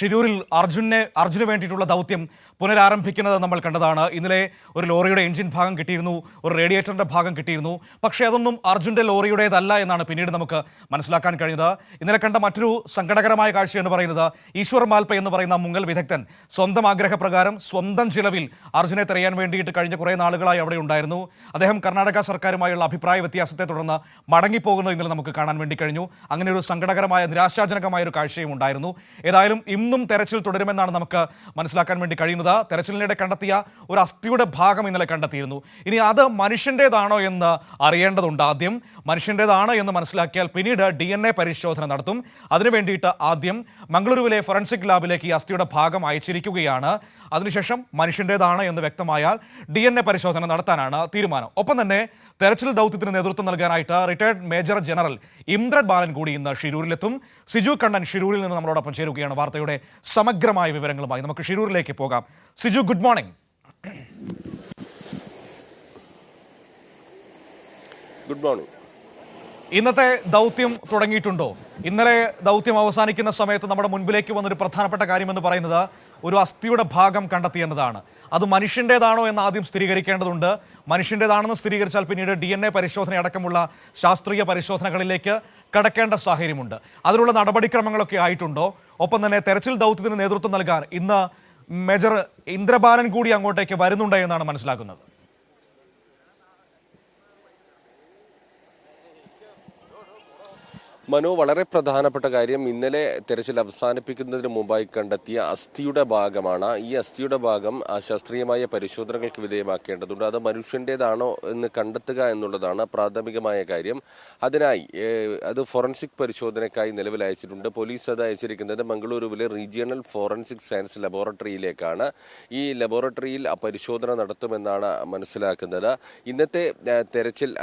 ഷിരൂരിൽ അർജുനെ അർജുന് വേണ്ടിയിട്ടുള്ള ദൗത്യം പുനരാരംഭിക്കുന്നത് നമ്മൾ കണ്ടതാണ്. ഇന്നലെ ഒരു ലോറിയുടെ എഞ്ചിൻ ഭാഗം കിട്ടിയിരുന്നു ഒരു റേഡിയേറ്ററിന്റെ ഭാഗം കിട്ടിയിരുന്നു. പക്ഷേ അതൊന്നും അർജുന്റെ ലോറിയുടേതല്ല എന്നാണ് പിന്നീട് നമുക്ക് മനസ്സിലാക്കാൻ കഴിഞ്ഞത്. ഇന്നലെ കണ്ട മറ്റൊരു സങ്കടകരമായ കാഴ്ച എന്ന് പറയുന്നത്. ഈശ്വർ മാൽപ്പ എന്ന് പറയുന്ന മുങ്ങൽ വിദഗ്ധൻ സ്വന്തം ആഗ്രഹപ്രകാരം സ്വന്തം ചിലവിൽ അർജുനെ തിരയാൻ വേണ്ടിയിട്ട് കഴിഞ്ഞ കുറേ നാളുകളായി അവിടെ ഉണ്ടായിരുന്നു. അദ്ദേഹം കർണാടക സർക്കാരുമായുള്ള അഭിപ്രായ വ്യത്യാസത്തെ തുടർന്ന് മടങ്ങിപ്പോകുന്നത് ഇന്നലെ നമുക്ക് കാണാൻ വേണ്ടി കഴിഞ്ഞു. അങ്ങനെ ഒരു സങ്കടകരമായ നിരാശാജനകമായ ഒരു കാഴ്ചയും ഉണ്ടായിരുന്നു. ഏതായാലും ഇന്നും തെരച്ചിൽ തുടരുമെന്നാണ് നമുക്ക് മനസ്സിലാക്കാൻ വേണ്ടി കഴിയുന്നത്. തെരച്ചിലിനിടെ കണ്ടെത്തിയ ഒരു അസ്ഥിയുടെ ഭാഗം ഇന്നലെ കണ്ടെത്തിയിരുന്നു. ഇനി അത് മനുഷ്യന്റേതാണോ എന്ന് അറിയേണ്ടതുണ്ട് ആദ്യം. മനുഷ്യന്റേതാണ് എന്ന് മനസ്സിലാക്കിയാൽ പിന്നീട് ഡി പരിശോധന നടത്തും. അതിനു വേണ്ടിയിട്ട് ആദ്യം മംഗളൂരുവിലെ ഫോറൻസിക് ലാബിലേക്ക് ഈ അസ്ഥിയുടെ ഭാഗം അയച്ചിരിക്കുകയാണ്. അതിനുശേഷം മനുഷ്യന്റേതാണ് എന്ന് വ്യക്തമായാൽ ഡി എൻ എ പരിശോധന നടത്താനാണ് തീരുമാനം. ഒപ്പം തന്നെ തെരച്ചിൽ ദൗത്യത്തിന് നേതൃത്വം നൽകാനായിട്ട് retired major general Indran Balan കൂടി ഇന്ന് ഷിരൂരിലെത്തും. സിജു കണ്ണൻ ഷിരൂരിൽ നിന്ന് നമ്മളോടൊപ്പം ചേരുകയാണ് വാർത്തയുടെ സമഗ്രമായ വിവരങ്ങളുമായി. നമുക്ക് ഷിരൂരിലേക്ക് പോകാം. Siju good morning. Good morning. ഇന്നത്തെ ദൗത്യം തുടങ്ങിയിട്ടുണ്ടോ? ഇന്നലെ ദൗത്യം അവസാനിക്കുന്ന സമയത്ത് നമ്മുടെ മുൻപിലേക്ക് വന്നൊരു പ്രധാനപ്പെട്ട കാര്യമെന്ന് പറയുന്നത് ഒരു അസ്ഥിയുടെ ഭാഗം കണ്ടെത്തിയെന്നതാണ് അത് മനുഷ്യന്റേതാണോ എന്ന് ആദ്യം സ്ഥിരീകരിക്കേണ്ടതുണ്ട്. മനുഷ്യന്റേതാണെന്ന് സ്ഥിരീകരിച്ചാൽ പിന്നീട് ഡി എൻ എ പരിശോധന അടക്കമുള്ള ശാസ്ത്രീയ പരിശോധനകളിലേക്ക് കടക്കേണ്ട സാഹചര്യമുണ്ട്. അതിനുള്ള നടപടിക്രമങ്ങളൊക്കെ ആയിട്ടുണ്ടോ? ഒപ്പം തന്നെ തെരച്ചിൽ ദൗത്യത്തിന് നേതൃത്വം നൽകാൻ ഇന്ന് മേജർ ഇന്ദ്രബാലൻ കൂടി അങ്ങോട്ടേക്ക് വരുന്നുണ്ട് എന്നാണ് മനസ്സിലാക്കുന്നത്. മനു വളരെ പ്രധാനപ്പെട്ട കാര്യം ഇന്നലെ തെരച്ചിൽ അവസാനിപ്പിക്കുന്നതിന് മുമ്പായി കണ്ടെത്തിയ അസ്ഥിയുടെ ഭാഗമാണ്. ഈ അസ്ഥിയുടെ ഭാഗം ശാസ്ത്രീയമായ പരിശോധനകൾക്ക് വിധേയമാക്കേണ്ടതുണ്ട്. അത് മനുഷ്യന്റേതാണോ എന്ന് കണ്ടെത്തുക എന്നുള്ളതാണ് പ്രാഥമികമായ കാര്യം. അതിനായി അത് ഫോറൻസിക് പരിശോധനയ്ക്കായി നിലവിൽ അയച്ചിട്ടുണ്ട്. പോലീസ് അത് അയച്ചിരിക്കുന്നത് മംഗളൂരുവിലെ റീജിയണൽ ഫോറൻസിക് സയൻസ് ലബോറട്ടറിയിലേക്കാണ്. ഈ ലബോറട്ടറിയിൽ പരിശോധന നടത്തുമെന്നാണ് മനസ്സിലാക്കുന്നത്. ഇന്നത്തെ തെരച്ചിൽ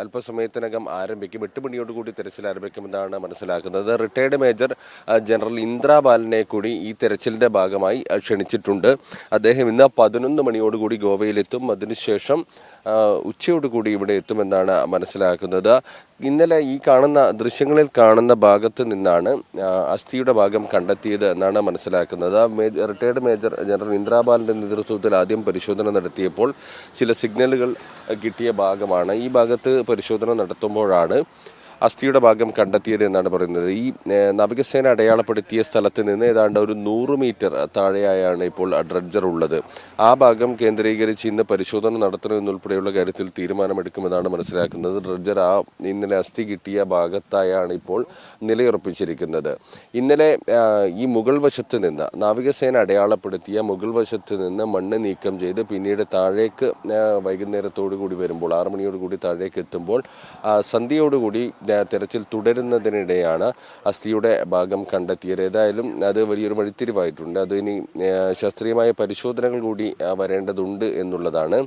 അല്പസമയത്തിനകം ആരംഭിക്കും. എട്ട് മണിയോടുകൂടി തെരച്ചിൽ ആരംഭിക്കുമെന്നാണ് മനസ്സിലാക്കുന്നത്. റിട്ടയർഡ് മേജർ ജനറൽ ഇന്ദ്ര ബാലനെ കൂടി ഈ തെരച്ചിലിന്റെ ഭാഗമായി ക്ഷണിച്ചിട്ടുണ്ട്. അദ്ദേഹം ഇന്ന് പതിനൊന്ന് മണിയോടുകൂടി ഗോവയിലെത്തും. അതിനുശേഷം ഉച്ചയോടുകൂടി ഇവിടെ എത്തുമെന്നാണ് മനസ്സിലാക്കുന്നത്. ഇന്നലെ ഈ കാണുന്ന ദൃശ്യങ്ങളിൽ കാണുന്ന ഭാഗത്ത് നിന്നാണ് അസ്ഥിയുടെ ഭാഗം കണ്ടെത്തിയത് എന്നാണ് മനസ്സിലാക്കുന്നത്. റിട്ടയർഡ് മേജർ ജനറൽ ഇന്ദ്രാബാലിന്റെ നേതൃത്വത്തിൽ ആദ്യം പരിശോധന നടത്തിയപ്പോൾ ചില സിഗ്നലുകൾ കിട്ടിയ ഭാഗമാണ്. ഈ ഭാഗത്ത് പരിശോധന നടത്തുമ്പോഴാണ് അസ്ഥിയുടെ ഭാഗം കണ്ടെത്തിയത് എന്നാണ് പറയുന്നത്. ഈ നാവികസേന അടയാളപ്പെടുത്തിയ സ്ഥലത്ത് നിന്ന് ഏതാണ്ട് ഒരു നൂറ് മീറ്റർ താഴെയായാണ് ഇപ്പോൾ ഡ്രഡ്ജർ ഉള്ളത്. ആ ഭാഗം കേന്ദ്രീകരിച്ച് ഇന്ന് പരിശോധന നടത്തണമെന്നുൾപ്പെടെയുള്ള കാര്യത്തിൽ തീരുമാനമെടുക്കുമെന്നാണ് മനസ്സിലാക്കുന്നത്. ഡ്രഡ്ജർ ആ ഇന്നലെ അസ്ഥി കിട്ടിയ ഭാഗത്തായാണ് ഇപ്പോൾ നിലയുറപ്പിച്ചിരിക്കുന്നത്. ഇന്നലെ ഈ മുകൾ വശത്ത് നിന്ന് നാവികസേന അടയാളപ്പെടുത്തിയ മുകൾ വശത്ത് നിന്ന് മണ്ണ് നീക്കം ചെയ്ത് പിന്നീട് താഴേക്ക് വൈകുന്നേരത്തോടു കൂടി വരുമ്പോൾ ആറു മണിയോട് കൂടി താഴേക്ക് എത്തുമ്പോൾ സന്ധ്യയോടുകൂടി തെരച്ചിൽ തുടരുന്നതിനിടെയാണ് അസ്ഥിയുടെ ഭാഗം കണ്ടെത്തിയത്. ഏതായാലും അത് വലിയൊരു വഴിത്തിരിവായിട്ടുണ്ട്. അത് ഇനി ശാസ്ത്രീയമായ പരിശോധനകൾ കൂടി വരേണ്ടതുണ്ട് എന്നുള്ളതാണ്.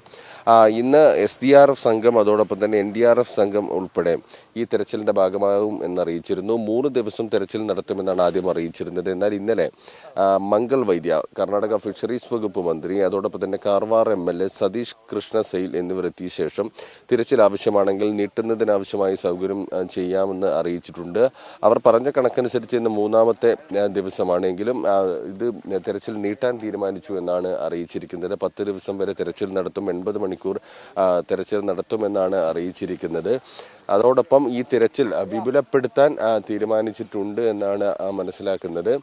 ഇന്ന് എസ് ഡി ആർ എഫ് സംഘം അതോടൊപ്പം തന്നെ എൻ ഡി ആർ എഫ് സംഘം ഉൾപ്പെടെ ഈ തെരച്ചിലിന്റെ ഭാഗമാകും എന്നറിയിച്ചിരുന്നു. മൂന്ന് ദിവസം തെരച്ചിൽ നടത്തുമെന്നാണ് ആദ്യം അറിയിച്ചിരുന്നത്. എന്നാൽ ഇന്നലെ മംഗൾ വൈദ്യ കർണാടക ഫിഷറീസ് വകുപ്പ് മന്ത്രി അതോടൊപ്പം തന്നെ Karwar M L A Satish Krishna Sail എന്നിവർ എത്തിയ ശേഷം തിരച്ചിൽ ആവശ്യമാണെങ്കിൽ നീട്ടുന്നതിനാവശ്യമായ സൗകര്യം ചെയ്യാമെന്ന് അറിയിച്ചിട്ടുണ്ട്. അവർ പറഞ്ഞ കണക്കനുസരിച്ച് ഇന്ന് മൂന്നാമത്തെ ദിവസമാണെങ്കിലും ഇത് തെരച്ചിൽ നീട്ടാൻ തീരുമാനിച്ചു എന്നാണ് അറിയിച്ചിരിക്കുന്നത്. പത്ത് ദിവസം വരെ തെരച്ചിൽ നടത്തും എൺപത് മണിക്കൂർ തെരച്ചിൽ നടത്തുമെന്നാണ് അറിയിച്ചിരിക്കുന്നത്. അതോടൊപ്പം ഈ തിരച്ചിൽ വിപുലപ്പെടുത്താൻ തീരുമാനിച്ചിട്ടുണ്ട് എന്നാണ് മനസ്സിലാക്കുന്നത്.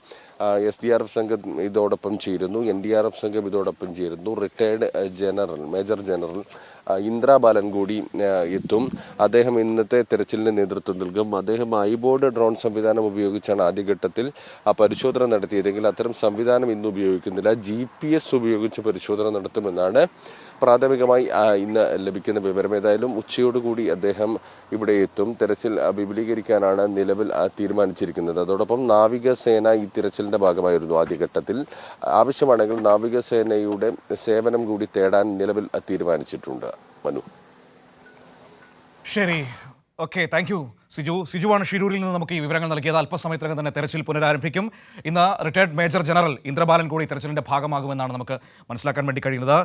എസ് ഡി ആർ എഫ് സംഘം ഇതോടൊപ്പം ചേരുന്നു. എൻ ഡി ആർ എഫ് സംഘം ഇതോടൊപ്പം ചേരുന്നു. Retired general major general Indra Balan കൂടി എത്തും. അദ്ദേഹം ഇന്നത്തെ തെരച്ചിലിന് നേതൃത്വം നൽകും. അദ്ദേഹം ഐബോർഡ് ഡ്രോൺ സംവിധാനം ഉപയോഗിച്ചാണ് ആദ്യഘട്ടത്തിൽ ആ പരിശോധന നടത്തിയതെങ്കിൽ അത്തരം സംവിധാനം ഇന്ന് ഉപയോഗിക്കുന്നില്ല. ജി ഉപയോഗിച്ച് പരിശോധന നടത്തുമെന്നാണ് പ്രാഥമികമായി ഇന്ന് ലഭിക്കുന്ന വിവരം ഏതായാലും ഉച്ചയോടുകൂടി അദ്ദേഹം ഇവിടെ എത്തും. തെരച്ചിൽ വിപുലീകരിക്കാനാണ് നിലവിൽ തീരുമാനിച്ചിരിക്കുന്നത്. അതോടൊപ്പം നാവികസേന ഈ തിരച്ചിലിന്റെ ഭാഗമായിരുന്നു ആദ്യഘട്ടത്തിൽ. ആവശ്യമാണെങ്കിൽ നാവികസേനയുടെ സേവനം കൂടി തേടാൻ നിലവിൽ തീരുമാനിച്ചിട്ടുണ്ട്. മനു. ശരി ഓക്കെ താങ്ക് യു. സിജു സിജുവാണ് ഷിരൂരിൽ നിന്ന് നമുക്ക് ഈ വിവരങ്ങൾ നൽകിയത്. അല്പസമയത്തിനകം തന്നെ തെരച്ചിൽ പുനരാരംഭിക്കും. ഇന്ന് റിട്ടയർഡ് മേജർ ജനറൽ ഇന്ദ്രബാലൻ കൂടി തെരച്ചിലിന്റെ ഭാഗമാകുമെന്നാണ് നമുക്ക് മനസ്സിലാക്കാൻ വേണ്ടി കഴിയുന്നത്.